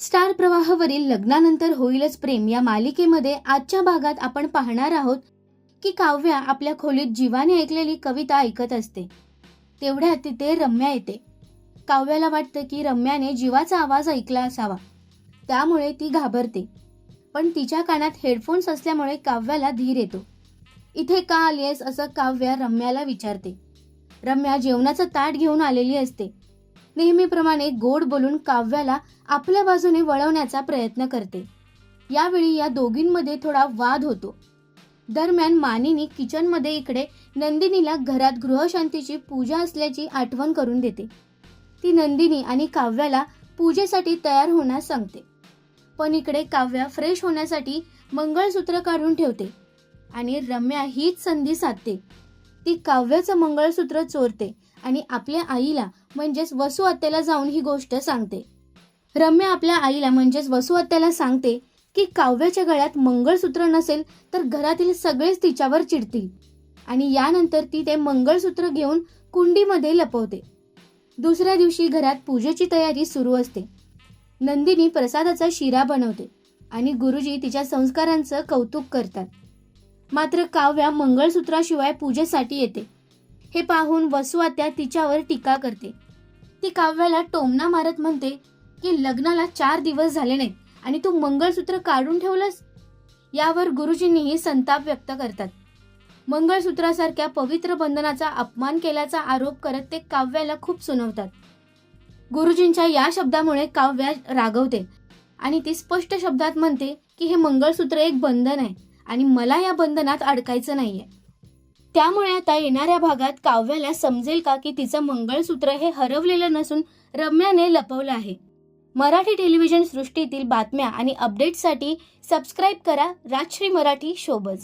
Star प्रवाहावरील लग्नानंतर होईलच प्रेम या मालिकेमध्ये आजच्या भागात आपण पाहणार आहोत की काव्या आपल्या खोलीत जीवाने ऐकलेली कविता ऐकत असते. तेवढ्यात तिथे रम्या येते. काव्याला वाटतं की रम्याने जीवाचा आवाज ऐकला असावा. त्यामुळे ती घाबरते. पण तिच्या कानात हेडफोन्स असल्यामुळे काव्याला धीर येतो. इथे का आलीयस? असं काव्या रम्याला विचारते. रम्या जेवणाचं ताट घेऊन आलेली असते. नेहमीप्रमाणे गोड बोलून काव्याला आपल्या बाजूने वळवण्याचा प्रयत्न करते. यावेळी या दोघींमध्ये थोडा वाद होतो. दरम्यान मानिनी किचनमध्ये इकडे नंदिनीला घरात गृहशांतीची पूजा असल्याची आठवण करून देते. ती नंदिनी आणि काव्याला पूजेसाठी तयार होण्यास सांगते. पण इकडे काव्या फ्रेश होण्यासाठी मंगळसूत्र काढून ठेवते आणि रम्या हीच संधी साधते. ती काव्याचं मंगळसूत्र चोरते आणि आपल्या आईला म्हणजेच वसु जाऊन ही गोष्ट सांगते. रम्या आपल्या आईला म्हणजेच वसु सांगते की काव्याच्या गळ्यात मंगळसूत्र नसेल तर घरातील सगळेच तिच्यावर चिडतील. आणि यानंतर ती ते मंगळसूत्र घेऊन कुंडीमध्ये लपवते. दुसऱ्या दिवशी घरात पूजेची तयारी सुरू असते. नंदिनी प्रसादाचा शिरा बनवते आणि गुरुजी तिच्या संस्कारांचं कौतुक करतात. मात्र काव्या मंगळसूत्राशिवाय पूजेसाठी येते. हे पाहून वसुआत्या तिच्यावर टीका करते. ती काव्याला टोमणा मारत म्हणते की लग्नाला चार दिवस झाले नाहीत आणि तू मंगळसूत्र काढून ठेवलंस? यावर गुरुजींनीही संताप व्यक्त करतात. मंगळसूत्रासारख्या पवित्र बंधनाचा अपमान केल्याचा आरोप करत ते काव्याला खूप सुनवतात. गुरुजींच्या या शब्दामुळे काव्या रागवते आणि ती स्पष्ट शब्दात म्हणते की हे मंगळसूत्र एक बंधन आहे. आणि मला या बंधनात अडकायचं नाहीये. त्यामुळे आता येणाऱ्या भागात काव्याला समजेल का की तिचं मंगळसूत्र हे हरवलेलं नसून रम्याने लपवलं आहे? मराठी टेलिव्हिजन सृष्टीतील बातम्या आणि अपडेट्ससाठी सबस्क्राईब करा राजश्री मराठी शोबज.